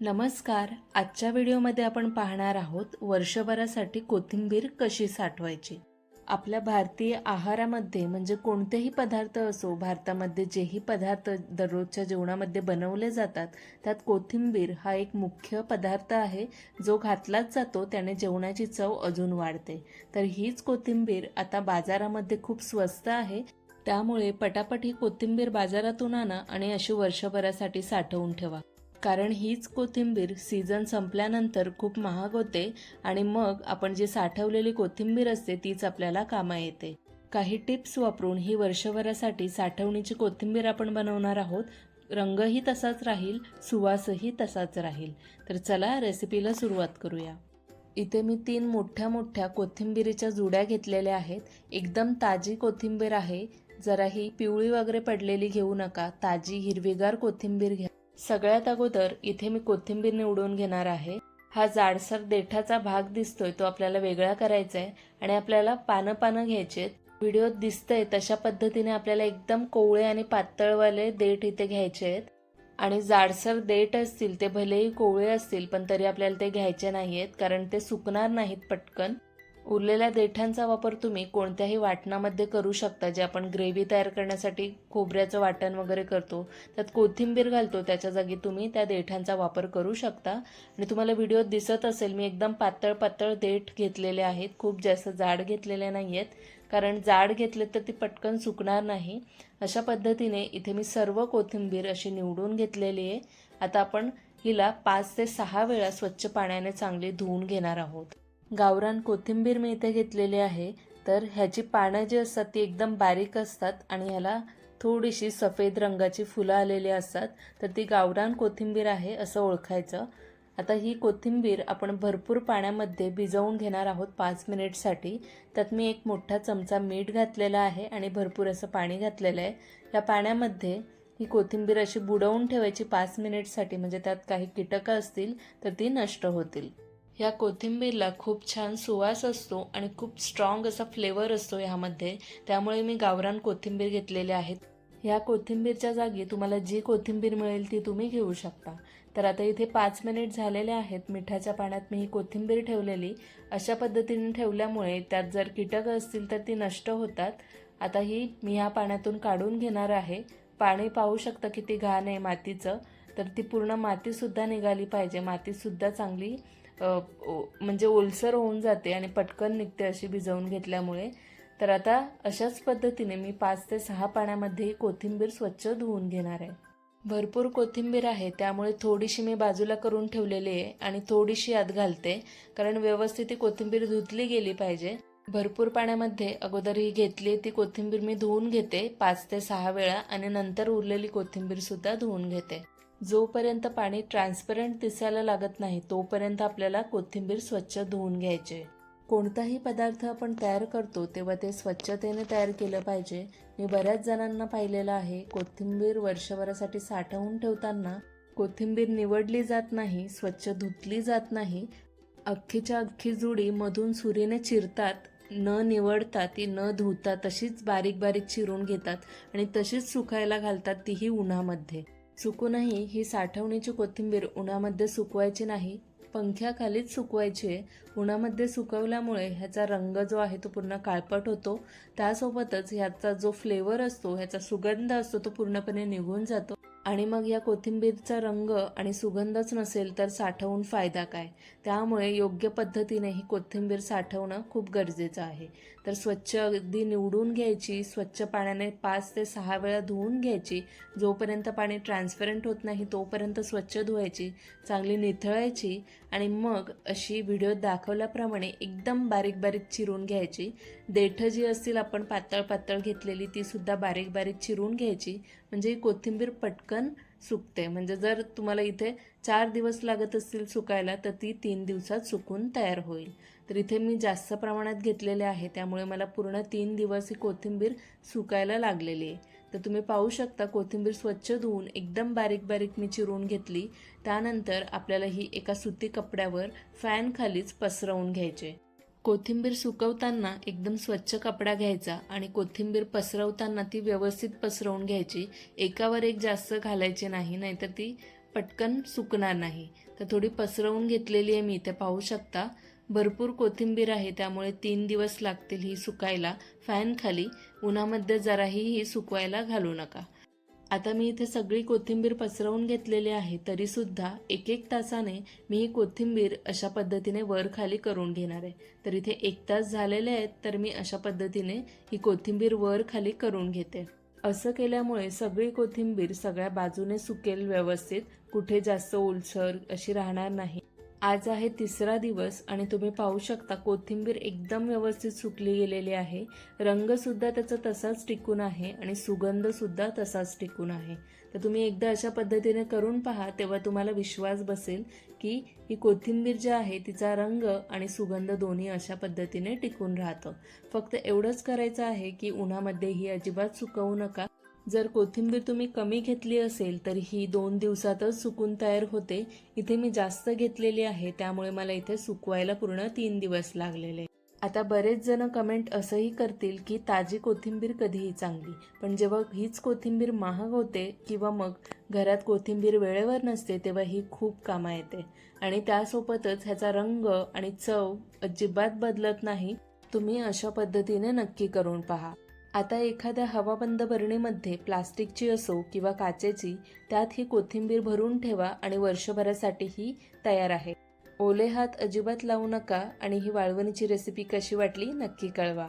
नमस्कार. आजच्या व्हिडिओमध्ये आपण पाहणार आहोत वर्षभरासाठी कोथिंबीर कशी साठवायची? आपल्या भारतीय आहारामध्ये म्हणजे कोणतेही पदार्थ असो भारतामध्ये जेही पदार्थ दररोजच्या जेवणामध्ये बनवले जातात त्यात कोथिंबीर हा एक मुख्य पदार्थ आहे जो घातलाच जातो त्याने जेवणाची चव अजून वाढते. तर हीच कोथिंबीर आता बाजारामध्ये खूप स्वस्त आहे त्यामुळे पटापट ही कोथिंबीर बाजारातून आणा आणि अशी वर्षभरासाठी साठवून ठेवा. कारण हीच कोथिंबीर सीझन संपल्यानंतर खूप महाग होते आणि मग आपण जी साठवलेली कोथिंबीर असते तीच आपल्याला कामा येते. काही टिप्स वापरून ही वर्षभरासाठी साठवणीची कोथिंबीर आपण बनवणार आहोत. रंगही तसाच राहील सुवासही तसाच राहील. तर चला रेसिपीला सुरुवात करूया. इथे मी तीन मोठ्या मोठ्या कोथिंबीरीच्या जुड्या घेतलेल्या आहेत. एकदम ताजी कोथिंबीर आहे. जरा ही पिवळी वगैरे पडलेली घेऊ नका. ताजी हिरवीगार कोथिंबीर घ्या. सगळ्यात अगोदर इथे मी कोथिंबीर निवडून घेणार आहे. हा जाडसर देठाचा भाग दिसतोय तो आपल्याला वेगळा करायचा आहे आणि आपल्याला पानं पानं घ्यायचे व्हिडिओत दिसतंय तशा पद्धतीने आपल्याला एकदम कोवळे आणि पातळवाले देठ इथे घ्यायचे आहेत आणि जाडसर देठ असतील ते भलेही कोवळे असतील पण तरी आपल्याला ते घ्यायचे नाही आहेत कारण ते सुकणार नाहीत पटकन. उरलेल्या देठांचा वापर तुम्ही कोणत्याही वाटणामध्ये करू शकता. जे आपण ग्रेव्ही तयार करण्यासाठी खोबऱ्याचं वाटण वगैरे करतो त्यात कोथिंबीर घालतो त्याच्या जागी तुम्ही त्या देठांचा वापर करू शकता. आणि तुम्हाला व्हिडिओत दिसत असेल मी एकदम पातळ पातळ देठ घेतलेले आहेत. खूप जास्त जाड घेतलेले नाही आहेत कारण जाड घेतले तर ती पटकन सुकणार नाही. अशा पद्धतीने इथे मी सर्व कोथिंबीर अशी निवडून घेतलेली आहे. आता आपण हिला पाच ते सहा वेळा स्वच्छ पाण्याने चांगली धुवून घेणार आहोत. गावरान कोथिंबीर मी इथे घेतलेली आहे तर ह्याची पानं जी असतात ती एकदम बारीक असतात आणि ह्याला थोडीशी सफेद रंगाची फुलं आलेली असतात तर ती गावरान कोथिंबीर आहे असं ओळखायचं. आता ही कोथिंबीर आपण भरपूर पाण्यामध्ये भिजवून घेणार आहोत पाच मिनिटसाठी. त्यात मी एक मोठा चमचा मीठ घातलेला आहे आणि भरपूर असं पाणी घातलेलं आहे. या पाण्यामध्ये ही कोथिंबीर अशी बुडवून ठेवायची पाच मिनिटसाठी म्हणजे त्यात काही कीटकं असतील तर ती नष्ट होतील. ह्या कोथिंबीरला खूप छान सुवास असतो आणि खूप स्ट्रॉंग असा फ्लेवर असतो ह्यामध्ये त्यामुळे मी गावरान कोथिंबीर घेतलेले आहेत. ह्या कोथिंबीरच्या जागी तुम्हाला जी कोथिंबीर मिळेल ती तुम्ही घेऊ शकता. तर आता इथे पाच मिनिट झालेले आहेत. मिठाच्या पाण्यात मी ही कोथिंबीर ठेवलेली. अशा पद्धतीने ठेवल्यामुळे त्यात जर कीटकं असतील तर ती नष्ट होतात. आता ही मी ह्या पाण्यातून काढून घेणार आहे. पाणी पाहू शकता किती घाण आहे मातीचं. तर ती पूर्ण मातीसुद्धा निघाली पाहिजे. मातीसुद्धा चांगली म्हणजे ओलसर होऊन जाते आणि पटकन निघते अशी भिजवून घेतल्यामुळे. तर आता अशाच पद्धतीने मी पाच ते सहा पाण्यामध्ये कोथिंबीर स्वच्छ धुवून घेणार आहे. भरपूर कोथिंबीर आहे त्यामुळे थोडीशी मी बाजूला करून ठेवलेली आहे आणि थोडीशी आत घालते कारण व्यवस्थित ती कोथिंबीर धुतली गेली पाहिजे. भरपूर पाण्यामध्ये अगोदर ही घेतली ती कोथिंबीर मी धुवून घेते पाच ते सहा वेळा आणि नंतर उरलेली कोथिंबीर सुद्धा धुवून घेते. जोपर्यंत पाणी ट्रान्सपरंट दिसायला लागत नाही तोपर्यंत आपल्याला कोथिंबीर स्वच्छ धुवून घ्यायचे. कोणताही पदार्थ आपण तयार करतो तेव्हा ते स्वच्छतेने तयार केलं पाहिजे. मी बऱ्याच जणांना पाहिलेलं आहे कोथिंबीर वर्षभरासाठी साठवून ठेवताना कोथिंबीर निवडली जात नाही स्वच्छ धुतली जात नाही. अख्खीच्या अख्खी जुडी मधून सुरीने चिरतात न निवडता ती न धुता तशीच बारीक बारीक चिरून घेतात आणि तशीच सुकायला घालतात तीही उन्हामध्ये. सुकूनही ही साठवणीची कोथिंबीर उन्हामध्ये सुकवायची नाही पंख्याखालीच सुकवायची आहे. उन्हामध्ये सुकवल्यामुळे ह्याचा रंग जो आहे तो पूर्ण काळपट होतो. त्यासोबतच ह्याचा जो फ्लेवर असतो ह्याचा सुगंध असतो तो पूर्णपणे निघून जातो. आणि मग या कोथिंबीरचा रंग आणि सुगंधच नसेल तर साठवून फायदा काय? त्यामुळे योग्य पद्धतीने ही कोथिंबीर साठवणं खूप गरजेचं आहे. तर स्वच्छ अगदी निवडून घ्यायची स्वच्छ पाण्याने पाच ते सहा वेळा धुवून घ्यायची जोपर्यंत पाणी ट्रान्सपरंट होत नाही तोपर्यंत स्वच्छ धुवायची चांगली निथळायची आणि मग अशी व्हिडिओ दाखवल्याप्रमाणे एकदम बारीक बारीक चिरून घ्यायची. देठं जी असतील आपण पातळ पातळ घेतलेली ती सुद्धा बारीक बारीक चिरून घ्यायची. म्हणजे ही कोथिंबीर पटकन सुकते. म्हणजे जर तुम्हाला इथे चार दिवस लागत असतील सुकायला तर ती तीन दिवसात सुकून तयार होईल. तर इथे मी जास्त प्रमाणात घेतलेले आहे. त्यामुळे मला पूर्ण तीन दिवस ही कोथिंबीर सुकायला लागलेली आहे. तर तुम्ही पाहू शकता कोथिंबीर स्वच्छ धुवून एकदम बारीक बारीक मी चिरून घेतली. त्यानंतर आपल्याला ही एका सुती कपड्यावर फॅनखालीच पसरवून घ्यायचे. कोथिंबीर सुकवताना एकदम स्वच्छ कपडा घ्यायचा आणि कोथिंबीर पसरवताना ती व्यवस्थित पसरवून घ्यायची. एकावर एक जास्त घालायची नाही नाहीतर ती पटकन सुकणार नाही. तर थोडी पसरवून घेतलेली आहे मी ते पाहू शकता. भरपूर कोथिंबीर आहे त्यामुळे तीन दिवस लागतील ही सुकायला. फॅनखाली उन्हामध्ये जराही ही सुकवायला घालू नका. आता मी इथे सगळी कोथिंबीर पसरवून घेतलेली आहे तरीसुद्धा एक एक तासाने मी ही कोथिंबीर अशा पद्धतीने वर खाली करून घेणार आहे. तर इथे एक तास झालेले आहेत तर मी अशा पद्धतीने ही कोथिंबीर वर खाली करून घेते. असं केल्यामुळे सगळी कोथिंबीर सगळ्या बाजूने सुकेल व्यवस्थित कुठे जास्त ओलसर अशी राहणार नाही. आज आहे तिसरा दिवस आणि तुम्ही पाहू शकता कोथिंबीर एकदम व्यवस्थित सुकली गेलेली आहे. रंगसुद्धा त्याचा तसाच टिकून आहे आणि सुगंधसुद्धा तसाच टिकून आहे. तर तुम्ही एकदा अशा पद्धतीने करून पहा तेव्हा तुम्हाला विश्वास बसेल की ही कोथिंबीर जी आहे तिचा रंग आणि सुगंध दोन्ही अशा पद्धतीने टिकून राहतं. फक्त एवढंच करायचं आहे की उन्हामध्ये ही अजिबात सुकवू नका. जर कोथिंबीर तुम्ही कमी घेतली असेल तर ही दोन दिवसातच सुकून तयार होते. इथे मी जास्त घेतलेली आहे त्यामुळे मला इथे सुकवायला पूर्ण तीन दिवस लागलेले. आता बरेच जण कमेंट असंही करतील की ताजी कोथिंबीर कधीही चांगली. पण जेव्हा हीच कोथिंबीर महाग होते किंवा मग घरात कोथिंबीर वेळेवर नसते तेव्हा ही खूप कामा येते. आणि त्यासोबतच ह्याचा रंग आणि चव अजिबात बदलत नाही. तुम्ही अशा पद्धतीने नक्की करून पहा. आता एखाद्या हवाबंद बरणीमध्ये प्लास्टिकची असो किंवा काचेची त्यात ही कोथिंबीर भरून ठेवा आणि वर्षभरासाठी ही तयार आहे. ओले हात अजिबात लावू नका आणि ही वाळवणीची रेसिपी कशी वाटली नक्की कळवा.